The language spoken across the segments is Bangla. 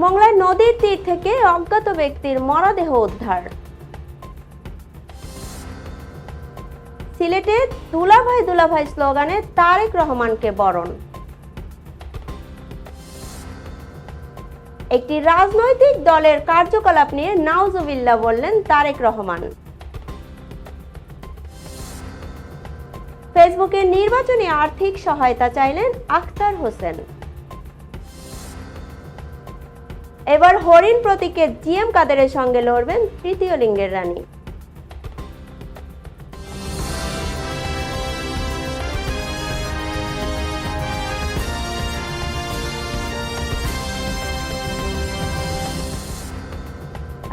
মংলায় নদীর তীর থেকে অজ্ঞাত ব্যক্তির মরদেহ উদ্ধার। সিলেটে দুলাভাই দুলাভাই স্লোগানে তারেক রহমানকে বরণ। একটি রাজনৈতিক দলের কার্যকলাপ নিয়ে নাউজুবিল্লাহ বললেন তারেক রহমান। ফেসবুকে নির্বাচনী আর্থিক সহায়তা চাইলেন আখতার হোসেন। এবার হরিণ প্রতীকে জিএম কাদেরের সঙ্গে লড়বেন তৃতীয় লিঙ্গের রানী।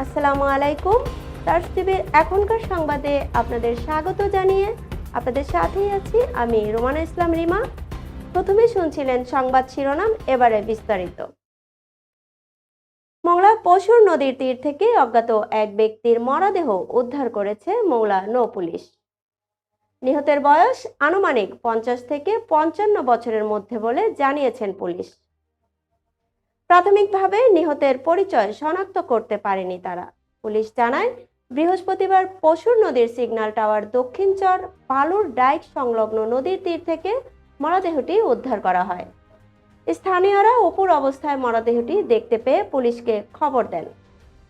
আসসালামু আলাইকুম। তার টিভির এখনকার সংবাদে আপনাদের স্বাগত জানিয়ে আপনাদের সাথেই আছি আমি রোমানা ইসলাম রিমা। প্রথমে শুনছিলেন সংবাদ শিরোনাম, এবারে বিস্তারিত। মংলা পশুর নদীর তীর থেকে অজ্ঞাত এক ব্যক্তির মরদেহ উদ্ধার করেছে মংলা নৌ পুলিশ। নিহতের বয়স আনুমানিক পঞ্চাশ থেকে পঞ্চান্ন বছরের মধ্যে বলে জানিয়েছেন পুলিশ। প্রাথমিকভাবে নিহতের পরিচয় শনাক্ত করতে পারেনি তারা। পুলিশ জানায়, বৃহস্পতিবার পশুর নদীর সিগন্যাল টাওয়ার দক্ষিণ চর পালুর ডাইক সংলগ্ন নদীর তীর থেকে মরদেহটি উদ্ধার করা হয়। স্থানীয়রা অপুর অবস্থায় মরদেহটি দেখতে পেয়ে পুলিশকে খবর দেন।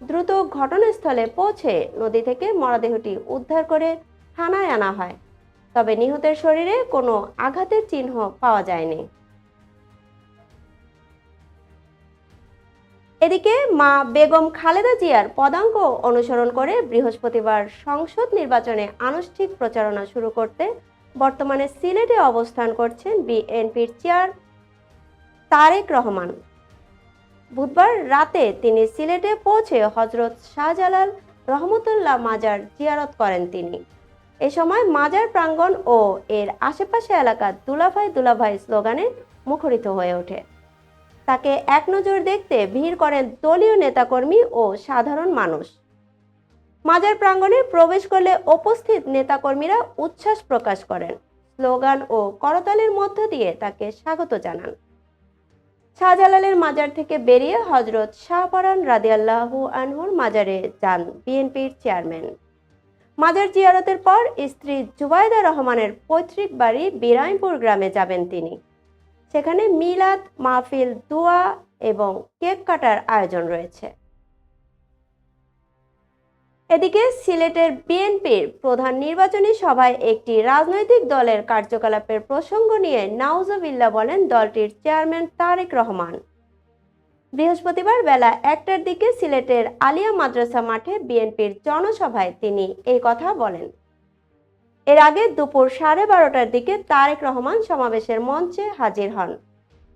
দ্রুত ঘটনাস্থলে পৌঁছে নদী থেকে মরদেহটি উদ্ধার করে থানায় আনা হয়। তবে নিহতের শরীরে কোনো আঘাতের চিহ্ন পাওয়া যায়নি। এদিকে মা বেগম খালেদা জিয়ার পদাঙ্ক অনুসরণ করে বৃহস্পতিবার সংসদ নির্বাচনে আনুষ্ঠানিক প্রচারণা শুরু করতে বর্তমানে সিলেটে অবস্থান করছেন বিএনপির চেয়ার তারেক রহমান। বুধবার রাতে তিনি সিলেটে পৌঁছে হজরত শাহজালাল রহমতুল্লাহ মাজার জিয়ারত করেন তিনি। এ সময় মাজার প্রাঙ্গণ ও এর আশেপাশে এলাকা দুলাভাই দুলাভাই স্লোগানে মুখরিত হয়ে ওঠে। তাকে এক নজর দেখতে ভিড় করেন দলীয় নেতাকর্মী ও সাধারণ মানুষ। মাজার প্রাঙ্গণে প্রবেশ করলে উপস্থিত নেতাকর্মীরা উচ্ছ্বাস প্রকাশ করেন। স্লোগান ও করতালের মধ্য দিয়ে তাকে স্বাগত জানান। শাহজালালের মাজার থেকে বেরিয়ে হজরত শাহপরান রাদিয়াল্লাহু আনহুর মাজারে যান বিএনপির চেয়ারম্যান। মাজার জিয়ারতের পর স্ত্রী জুবাইদা রহমানের পৈতৃক বাড়ি বিরাইমপুর গ্রামে যাবেন তিনি। সেখানে মিলাদ, মাহফিল, দোয়া এবং কেক কাটার আয়োজন রয়েছে। এদিকে সিলেটের বিএনপির প্রধান নির্বাচনী সভায় একটি রাজনৈতিক দলের কার্যকলাপের প্রসঙ্গ নিয়ে নাউজবিল্লা বলেন দলটির চেয়ারম্যান তারেক রহমান। বৃহস্পতিবার বেলা একটার দিকে সিলেটের আলিয়া মাদ্রাসা মাঠে বিএনপির জনসভায় তিনি এই কথা বলেন। এর আগে দুপুর সাড়ে বারোটার দিকে তারেক রহমান সমাবেশের মঞ্চে হাজির হন।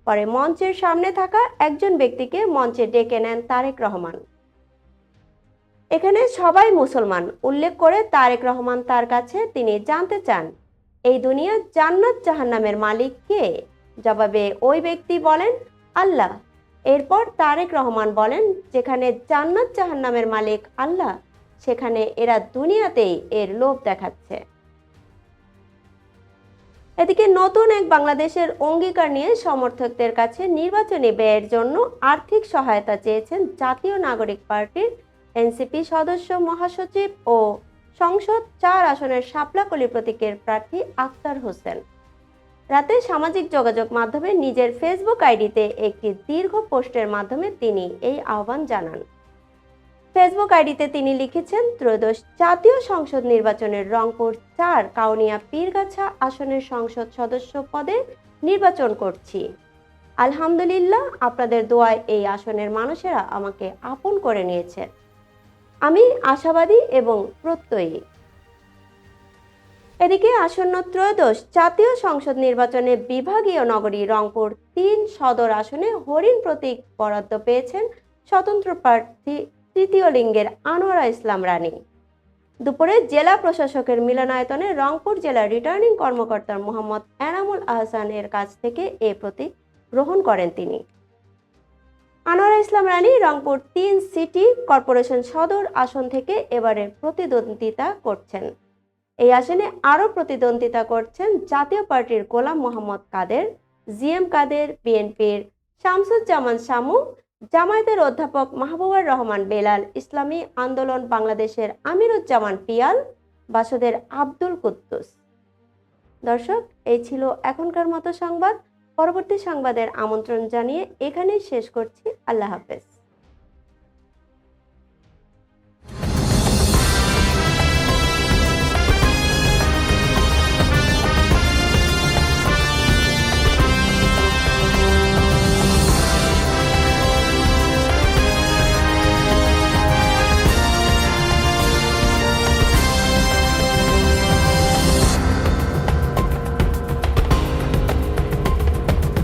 পরে মঞ্চের সামনে থাকা একজন ব্যক্তিকে মঞ্চে ডেকে নেন তারেক রহমান। এখানে সবাই মুসলমান। উল্লেখ করে তারেক রহমান তার কাছে তিনি জানতে চান, এই দুনিয়া জান্নাত জাহান্নামের মালিক কে? জবাবে ওই ব্যক্তি বলেন, আল্লাহ। এরপর তারেক রহমান বলেন, যেখানে জান্নাত জাহান্নামের মালিক আল্লাহ, সেখানে এরা দুনিয়াতেই এর লোভ দেখাচ্ছে। এদিকে নতুন এক বাংলাদেশের অঙ্গীকার নিয়ে সমর্থকদের কাছে নির্বাচনী ব্যয়ের জন্য আর্থিক সহায়তা চেয়েছেন জাতীয় নাগরিক পার্টির এনসিপি সদস্য মহাসচিব ও সংসদ চার আসনের শাপলাকলি প্রতীকের প্রার্থী আক্তার হোসেন। রাতে সামাজিক যোগাযোগ মাধ্যমে নিজের ফেসবুক আইডিতে একটি দীর্ঘ পোস্টের মাধ্যমে তিনি এই আহ্বান জানান। ফেসবুক আইডিতে তিনি লিখেছেন, ত্রয়োদশ জাতীয় সংসদ নির্বাচনের রংপুর চার কাউনিয়া পীরগাছা আসনের সংসদ সদস্য পদে নির্বাচন করছি। আলহামদুলিল্লাহ, আপনাদের দোয়ায় এই আসনের মানুষেরা আমাকে আপন করে নিয়েছে। আমি আশাবাদী এবং প্রত্যয়ী। এদিকে আসন্ন ত্রয়োদশ জাতীয় সংসদ নির্বাচনে বিভাগীয় নগরী রংপুর তিন সদর আসনে হরিণ প্রতীক বরাদ্দ পেয়েছেন স্বতন্ত্র প্রার্থী তৃতীয় লিঙ্গের আনোয়ারা ইসলাম রানী। দুপুরে জেলা প্রশাসকের মিলনায়তনে রংপুর জেলার রিটার্নিং কর্মকর্তা মোহাম্মদ এনামুল আহসানের কাছ থেকে এ প্রতীক গ্রহণ করেন তিনি। আনোয়ারা ইসলাম রানী রংপুর তিন সিটি কর্পোরেশন সদর আসন থেকে এবারে প্রতিদ্বন্দ্বিতা করছেন। এই আসনে আরও প্রতিদ্বন্দ্বিতা করছেন জাতীয় পার্টির গোলাম মোহাম্মদ কাদের, জিএম কাদের, বিএনপির শামসুজ্জামান শামু, জামায়াতের অধ্যাপক মাহবুবুর রহমান বেলাল, ইসলামী আন্দোলন বাংলাদেশের আমিরুজ্জামান পিয়াল, বাসদের আব্দুল কুদ্দুস। দর্শক, এই ছিল এখনকার মতো সংবাদ। পরবর্তী সংবাদের আমন্ত্রণ জানিয়ে এখানেই শেষ করছি। আল্লাহ হাফেজ।